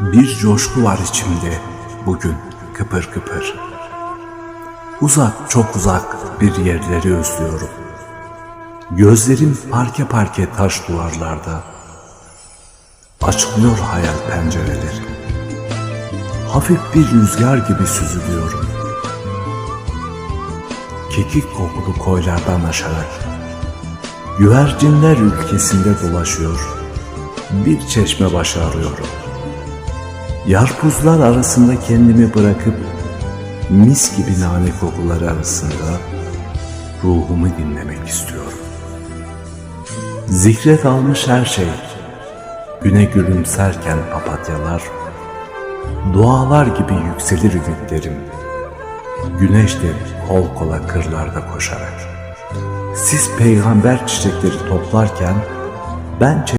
Bir coşku var içimde bugün kıpır kıpır. Uzak çok uzak bir yerleri özlüyorum. Gözlerim parke parke taş duvarlarda. Açılıyor hayal pencereleri. Hafif bir rüzgar gibi süzülüyorum. Kekik kokulu koylardan aşarak. Güvercinler ülkesinde dolaşıyor. Bir çeşme başı arıyorum. Yarpuzlar arasında kendimi bırakıp mis gibi nane kokuları arasında ruhumu dinlemek istiyorum. Zikret almış her şey, güne gülümserken papatyalar, dualar gibi yükselir ümitlerim. Güneş de kol kola kırlarda koşarak. Siz peygamber çiçekleri toplarken ben